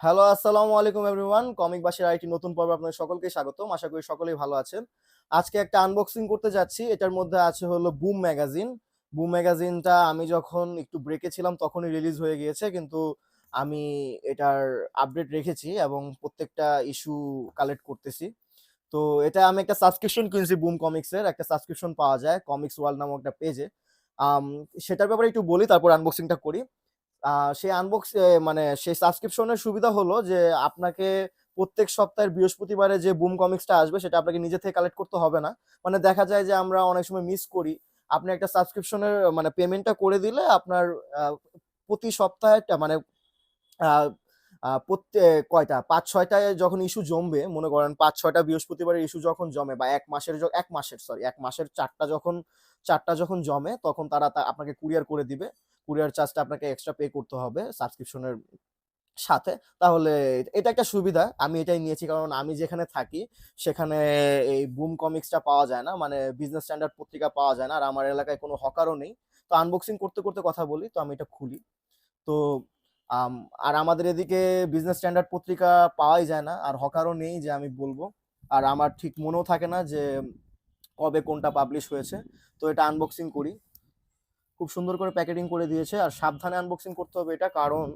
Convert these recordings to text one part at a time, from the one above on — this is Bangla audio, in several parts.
হ্যালো আসসালামু আলাইকুম এভরিওয়ান কমিক বাসের আরেকটি নতুন পর্বে আপনাদের সকলকে স্বাগতম। আশা করি সকলেই ভালো আছেন। আজকে একটা আনবক্সিং করতে যাচ্ছি। এটার মধ্যে আছে হলো বুম ম্যাগাজিন বুম ম্যাগাজিনটা আমি যখন একটু ব্রেকে ছিলাম তখনই রিলিজ হয়ে গিয়েছে, কিন্তু আমি এটার আপডেট রেখেছি এবং প্রত্যেকটা ইস্যু কালেক্ট করতেছি। তো এটা আমি একটা সাবস্ক্রিপশন কিনছি বুম কমিক্সের একটা সাবস্ক্রিপশন পাওয়া যায় কমিক্স ওয়ার্ল্ড নামক একটা পেজে সেটার ব্যাপারে একটু বলি, তারপর আনবক্সিংটা করি। সেই আনবক্স মানে সেই সাবস্ক্রিপশনের সুবিধা হলো যে, আপনাকে প্রত্যেক সপ্তাহের বৃহস্পতিবারে যে বুম কমিক্সটা আসবে, সেটা আপনাকে নিজে থেকে কালেক্ট করতে হবে না। মানে দেখা যায় যে, আমরা অনেক সময় মিস করি। আপনি একটা সাবস্ক্রিপশনের মানে পেমেন্টটা করে দিলে আপনার প্রতি সপ্তাহে মানে প্রত্যেক কয়টা? পাঁচ, ছয়টায় যখন ইস্যু জমবে, মনে করেন পাঁচ, ছয়টা বৃহস্পতিবারের ইস্যু যখন জমে, বা এক মাসের এক মাসের সরি এক মাসের চারটা যখন চারটা যখন জমে, তখন তারা আপনাকে কুরিয়ার করে দিবে। কুরিয়ার চার্জটা আপনাকে এক্সট্রা পে করতে হবে সাবস্ক্রিপশনের সাথে। তাহলে এটা একটা সুবিধা, আমি এটাই নিয়েছি। কারণ আমি যেখানে থাকি, সেখানে এই বুম কমিক্সটা পাওয়া যায় না মানে বিজনেস স্ট্যান্ডার্ড পত্রিকা পাওয়া যায় না, আর আমার এলাকায় কোনো হকারও নেই। তো আনবক্সিং করতে করতে কথা বলি, তো আমি এটা খুলি। তো আর আমাদের এদিকে বিজনেস স্ট্যান্ডার্ড পত্রিকা পাওয়াই যায় না, আর হকারও নেই যে আমি বলব। আর আমার ঠিক মনেও থাকে না যে কবে কোনটা পাবলিশ হয়েছে। তো এটা আনবক্সিং করি। খুব সুন্দর করে প্যাকেটিং করে দিয়েছে আর সাবধানে আনবক্সিং করতে হবে এটা, কারণ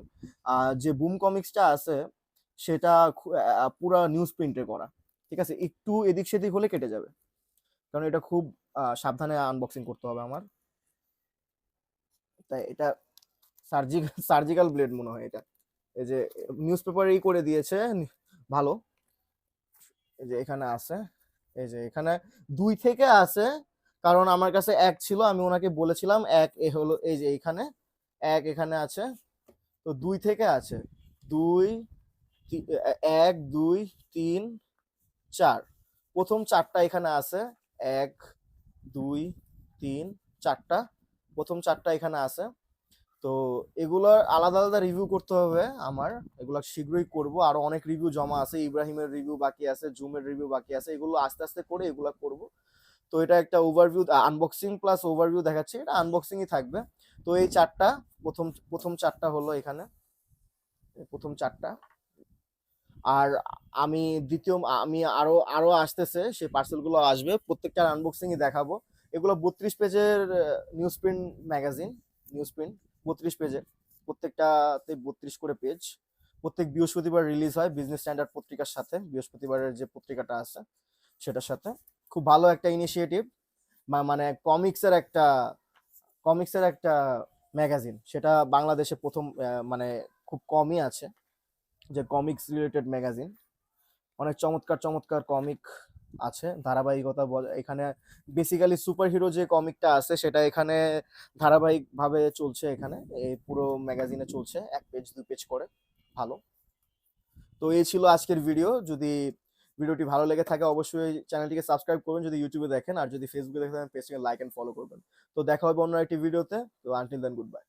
যে বুম কমিক্সটা আছে সেটা পুরা নিউজ প্রিন্টে করা, ঠিক আছে? একটু এদিক সেদিক হলে কেটে যাবে, কারণ এটা খুব সাবধানে আনবক্সিং করতে হবে আমার। তাই এটা সার্জিক্যাল সার্জিক্যাল ব্লেড মনে হয় এটা। এই যে নিউজ পেপারেই করে দিয়েছে, ভালো। এই যে এখানে আছে, এই যে এখানে দুই থেকে আছে কারণ আমার কাছে এক ছিল, আমি ওনাকে বলেছিলাম, এক এ হলো, এই যে এখানে এক এখানে আছে, তো দুই থেকে আছে, দুই এক, দুই, তিন, চার, প্রথম চারটা এখানে আছে, এক, দুই, তিন, চারটা, প্রথম চারটা এখানে আছে, তো এগুলোর আলাদা আলাদা রিভিউ করতে হবে আমার, এগুলো শীঘ্রই করব, আরও অনেক রিভিউ জমা আছে, ইব্রাহিমের রিভিউ বাকি আছে, জুমের রিভিউ বাকি আছে, এগুলো আস্তে আস্তে করে এগুলো করব তো এটা একটা ওভারভিউ আনবক্সিং প্লাস ওভারভিউ দেখাচ্ছি। এটা আনবক্সিংই থাকবে। তো এই চারটা, প্রথম প্রথম চারটা হলো এখানে। প্রথম চারটা। আর আমি দ্বিতীয়, আমি আরও আরও আসতেছে, সেই পার্সেলগুলো আসবে। প্রত্যেকটার আনবক্সিংই দেখাবো। এগুলো বত্রিশ পেজের news print magazine news print বত্রিশ পেজের। প্রত্যেকটাতে বত্রিশ করে পেজ প্রত্যেক বৃহস্পতিবার রিলিজ হয় বিজনেস স্ট্যান্ডার্ড পত্রিকার সাথে। বৃহস্পতিবারের যে পত্রিকাটা আছে, সেটার সাথে। খুব ভালো একটা ইনিশিয়েটিভ মানে কমিক্সের একটা কমিক্সের একটা ম্যাগাজিন সেটা বাংলাদেশে প্রথম মানে খুব কমই আছে, যে কমিক্স রিলেটেড ম্যাগাজিন অনেক চমৎকার চমৎকার কমিক আছে, ধারাবাহিকতা এখানে বেসিক্যালি সুপার হিরো যে কমিকটা আছে, সেটা এখানে ধারাবাহিকভাবে চলছে এখানে এই পুরো ম্যাগাজিনে চলছে, এক পেজ দুই পেজ করে, ভালো। তো এই ছিল আজকের ভিডিও যদি ভিডিওটি ভালো লেগে থাকে অবশ্যই চ্যানেলটিকে সাবস্ক্রাইব করবেন যদি ইউটিউবে দেখেন, আর যদি ফেসবুকে দেখেন পেজটিকে লাইক এন্ড ফলো করবেন। তো দেখা হবে অন্য একটি ভিডিওতে। তো আনটিল দেন গুড বাই